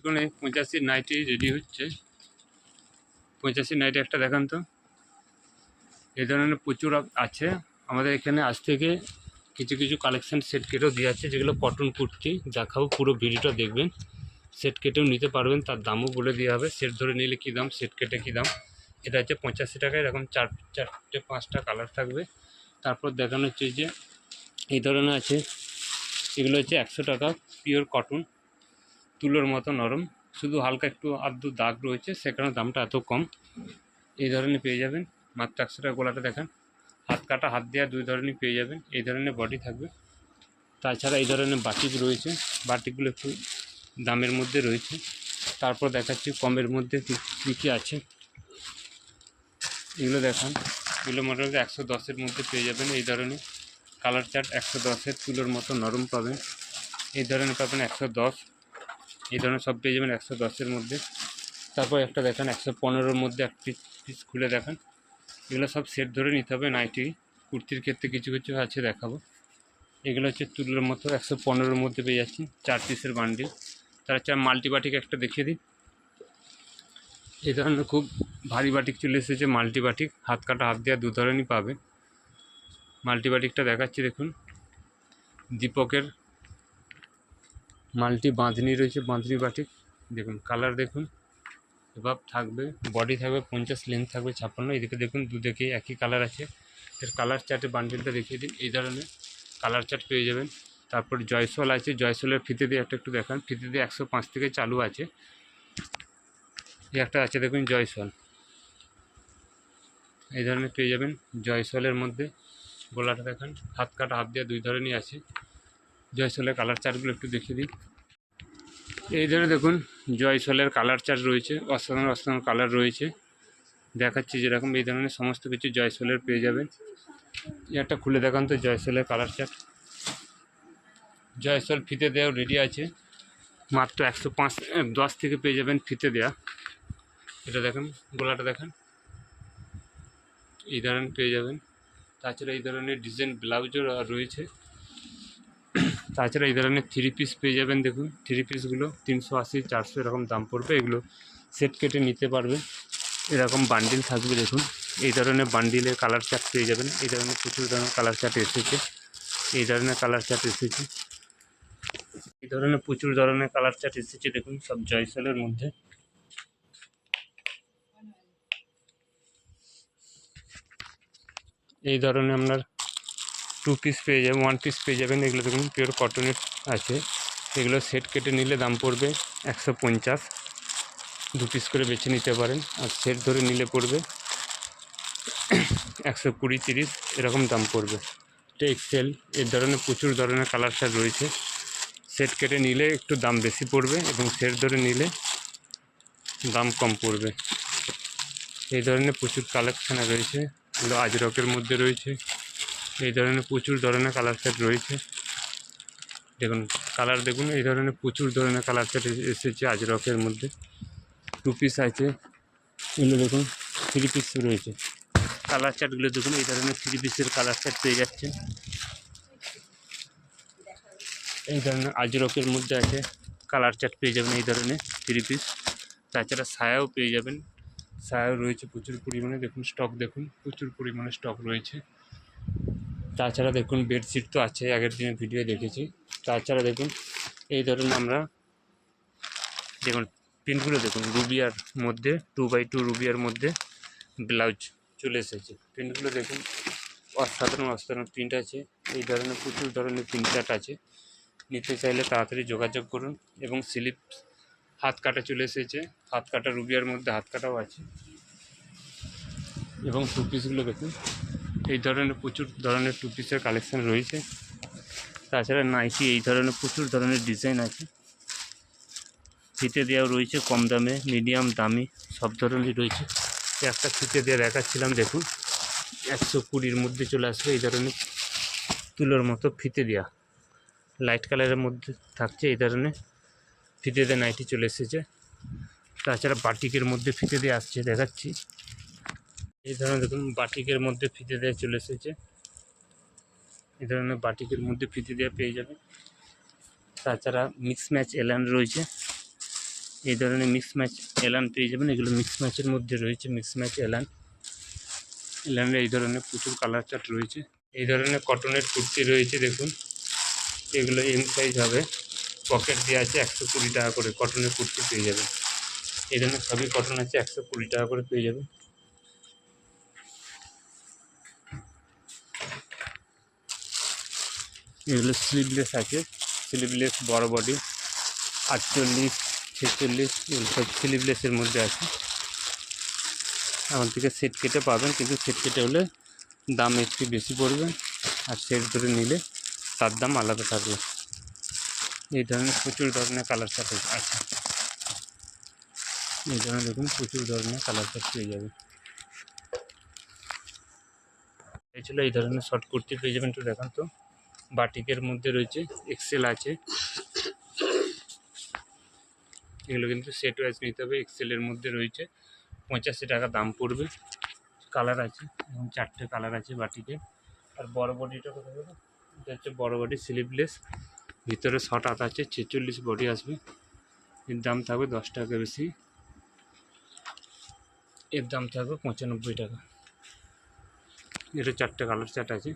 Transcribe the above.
এখানে পঁচাশি nightie ready হচ্ছে। পঁচাশি নাইটি একটা দেখান তো। এই ধরনের প্রচুর আছে। আমাদের এখানে আজ থেকে কিছু কিছু কালেকশান সেট কেটেও দিয়ে আছে, যেগুলো কটন কুর্তি। দেখাও পুরো ভিডিওটা দেখবেন। সেট কেটেও নিতে পারবেন, তার দামও বলে দেওয়া হবে। সেট ধরে নিলে কী দাম সেট কেটে কী দাম। এটা হচ্ছে পঁচাশি টাকায়, এরকম চার, চারটে, পাঁচটা কালার থাকবে। তারপর দেখানো হচ্ছে যে এই ধরনের আছে। এগুলো হচ্ছে একশো টাকা পিওর কটন তুলোর মতো নরম। শুধু হালকা একটু আধটু দাগ রয়েছে, সেখানে দামটা এত কম। এই ধরনের পেয়ে যাবেন। মাত্র একশো টাকা গোলাটা দেখান। হাত কাটা, হাত দেওয়া দুই ধরনের পেয়ে যাবেন। এই ধরনের বডি থাকবে। তাছাড়া এই ধরনের বাটিক রয়েছে। বাটিকগুলো একটু দামের মধ্যে রয়েছে। তারপর দেখাচ্ছি কমের মধ্যে কী কী আছে। এগুলো দেখান। এগুলো মোটামুটি একশো দশের মধ্যে পেয়ে যাবেন এই ধরনের। কালার চার্ট একশো দশের তুলোর মতো নরম পাবেন। এই ধরনের পাবেন একশো দশ। এই ধরনের সব পেয়ে যাবেন একশো দশের মধ্যে। তারপর একটা দেখান, একশো পনেরোর মধ্যে এক পিস খুলে দেখান। এগুলো সব সেট ধরে নিতে হবে নাইটি। কুর্তির ক্ষেত্রে কিছু কিছু আছে দেখাবো। এগুলো হচ্ছে তুলোর মতো, একশো পনেরোর মধ্যে পেয়ে যাচ্ছি, চার পিসের বান্ডিল তার চার মাল্টিবাটিক একটা দেখিয়ে দিই। এই ধরনের খুব ভারী বাটিক চলে এসেছে মাল্টিবাটিক হাত কাটা হাত দেওয়া দু ধরনেরই পাবে। মাল্টিবাটিকটা দেখাচ্ছি, দেখুন। দীপকের মাল্টি বাঁধনি রয়েছে, বাঁধনি বাটিক দেখুন কালার দেখুন। এবার থাকবে বডি থাকবে পঞ্চাশ লেন্থ থাকবে ছাপ্পান্ন। এদিকে দেখুন, দুদিকে একই কালার আছে। এর কালার চার্টে বান্ডিলটা দেখিয়ে দিন। এই ধরনের কালার চার্ট পেয়ে যাবেন। তারপর জয়সল আছে। জয়সলের ফিতে দিয়ে একটা একটু দেখান। ফিতে দিয়ে একশো পাঁচ থেকে চালু আছে। এই একটা আছে, দেখুন, জয়সল। এই ধরনের পেয়ে যাবেন জয়সলের মধ্যে। গোলাটা দেখান। হাত কাটা, হাত দেওয়া দুই ধরনেরই আছে। জয়সলের কালার চার্টগুলো একটু দেখিয়ে দিই। এই ধরে দেখুন, জয়সলের কালার চার্ট রয়েছে, অসাধারণ অসাধারণ কালার রয়েছে। দেখাচ্ছি যেরকম এই ধরনের সমস্ত কিছু জয়সলের পেয়ে যাবেন। একটা খুলে দেখান তো জয়সলের কালার চার্ট জয়সল ফিতে দেওয়া রেডি আছে। মাত্র একশো পাঁচ, দশ থেকে পেয়ে যাবেন ফিতে দেওয়া এটা দেখেন, গোলাটা দেখেন। এই ধরনের পেয়ে যাবেন। তাছাড়া এই ধরনের ডিজাইন ব্লাউজও রয়েছে। তাছাড়া এই ধরনের থ্রি পিস পেয়ে যাবেন দেখুন থ্রি পিসগুলো তিনশো আশি, চারশো এরকম দাম পড়বে, এগুলো সেট কেটে নিতে পারবে এরকম বান্ডিল থাকবে দেখুন, এই ধরনের বান্ডিলের কালার চার্ট পেয়ে যাবেন, এই ধরনের প্রচুর ধরনের কালার চার্ট এসেছে, এই ধরনের কালার চার্ট এসেছে, এই ধরনের প্রচুর ধরনের কালার চার্ট এসেছে দেখুন, সব জয়সলের মধ্যে। এই ধরনের আপনার টু পিস পেয়ে যাবেন ওয়ান পিস পেয়ে যাবেন, এগুলো দেখুন পিওর কটনের আছে। এগুলো সেট কেটে নিলে দাম পড়বে একশো পঞ্চাশ। দু পিস করে বেছে নিতে পারেন আর সেট ধরে নিলে পড়বে একশো কুড়ি তিরিশ। এরকম দাম পড়বে। এটা এক্সেল এর ধরনের প্রচুর ধরনের কালার শার্ট রয়েছে। সেট কেটে নিলে একটু দাম বেশি পড়বে এবং সেট ধরে নিলে দাম কম পড়বে। এই ধরনের প্রচুর কালেকশানে রয়েছে। এগুলো আজরকের মধ্যে রয়েছে। এই ধরনের প্রচুর ধরনের কালার সেট রয়েছে। দেখুন কালার দেখুন, এই ধরনের প্রচুর ধরনের কালার সেট এসেছে আজরকের মধ্যে। টু পিস আছে। এগুলো দেখুন থ্রি পিস রয়েছে। কালার চার্টগুলো দেখুন, এই ধরনের থ্রি পিসের কালার চার্ট পেয়ে যাচ্ছেন। এই ধরনের আজরকের মধ্যে আছে কালার চার্ট পেয়ে যাবেন এই ধরনের থ্রি পিস তাছাড়া সায়াও পেয়ে যাবেন। সায়াও রয়েছে প্রচুর পরিমাণে। দেখুন স্টক দেখুন, প্রচুর পরিমাণে স্টক রয়েছে। তাছাড়া দেখুন বেডশিট তো আছে আগের দিনের ভিডিও দেখেছি। তাছাড়া দেখুন, এই ধরুন আমরা দেখুন প্রিন্টগুলো দেখুন রুবিয়ার মধ্যে টু বাই টু রুবিয়ার মধ্যে ব্লাউজ চলে এসেছে। প্রিন্টগুলো দেখুন, অসাধারণ অসাধারণ প্রিন্ট আছে। এই ধরনের প্রচুর ধরনের প্রিন্ট চার্ট আছে। নিতে চাইলে তাড়াতাড়ি যোগাযোগ করুন এবং স্লিপ হাত কাটা চলে এসেছে। হাত কাটা রুবিয়ার মধ্যে হাত কাটাও আছে। এবং টু পিসগুলো দেখুন এই ধরনের প্রচুর ধরনের টু পিসের কালেকশান রয়েছে। তাছাড়া নাইটি এই ধরনের প্রচুর ধরনের ডিজাইন আছে। ফিতে দেওয়াও রয়েছে কম দামে মিডিয়াম দামি, সব ধরনেরই রয়েছে। একটা ফিতে দেওয়া দেখাচ্ছিলাম, দেখুন। একশো কুড়ির মধ্যে চলে আসবে এই ধরনের তুলোর মতো ফিতে দেওয়া লাইট কালারের মধ্যে থাকছে এই ধরনের ফিতে দিয়ে নাইটি চলে এসেছে। তাছাড়া বাটিকের মধ্যে ফিতে দিয়ে আসছে, দেখাচ্ছি। এই ধরনের দেখুন, বাটিকের মধ্যে ফিতে দেওয়া চলে এসেছে। এই ধরনের বাটিকের মধ্যে ফিতে দেওয়া পেয়ে যাবে। তাছাড়া মিক্স ম্যাচ এলান রয়েছে। এই ধরনের মিক্স ম্যাচ এলান পেয়ে যাবেন। এগুলো মিক্স ম্যাচের মধ্যে রয়েছে মিক্স ম্যাচ এলান। এলানের এই ধরনের প্রচুর কালার চার্ট রয়েছে। এই ধরনের কটনের কুর্তি রয়েছে, দেখুন। এগুলো এম সাইজ হবে। পকেট দিয়ে আছে একশো কুড়ি টাকা করে। কটনের কুর্তি পেয়ে যাবেন। এই ধরনের সবই কটন আছে, একশো কুড়ি টাকা করে পেয়ে যাবেন। এগুলো স্লিভলেস আছে। স্লিভলেস বড় বডি আটচল্লিশ, ছেচল্লিশ, এগুলো সব স্লিভলেসের মধ্যে আছে। আমার থেকে সেট কেটে পাবেন, কিন্তু সেট কেটে হলে দাম একটু বেশি পড়বে। আর সেট ধরে নিলে তার দাম আলাদা থাকবে। এই ধরনের প্রচুর ধরনের কালার চার্ট আছে। এই ধরনের দেখুন, প্রচুর ধরনের কালার চার্ট পেয়ে যাবে এই ছিল এই ধরনের শর্ট কুর্তি, পেয়ে যাবেন একটু দেখান তো। বাটিকের মধ্যে রয়েছে এক্সেল আছে। এগুলো কিন্তু সেট ওয়াইজ নিতে হবে। এক্সেলের মধ্যে রয়েছে পঁচাশি টাকা দাম পড়বে। কালার আছে এবং চারটে কালার আছে বাটিকে। আর বড় বডিটা কোথায় হবে এটা হচ্ছে বড় বডি স্লিভলেস ভিতরে শর্ট হাত আছে, ছেচল্লিশ বডি আসবে। এর দাম থাকবে দশ টাকা বেশি। এর দাম থাকবে পঁচানব্বই টাকা। এটা চারটে কালার চার্ট আছে।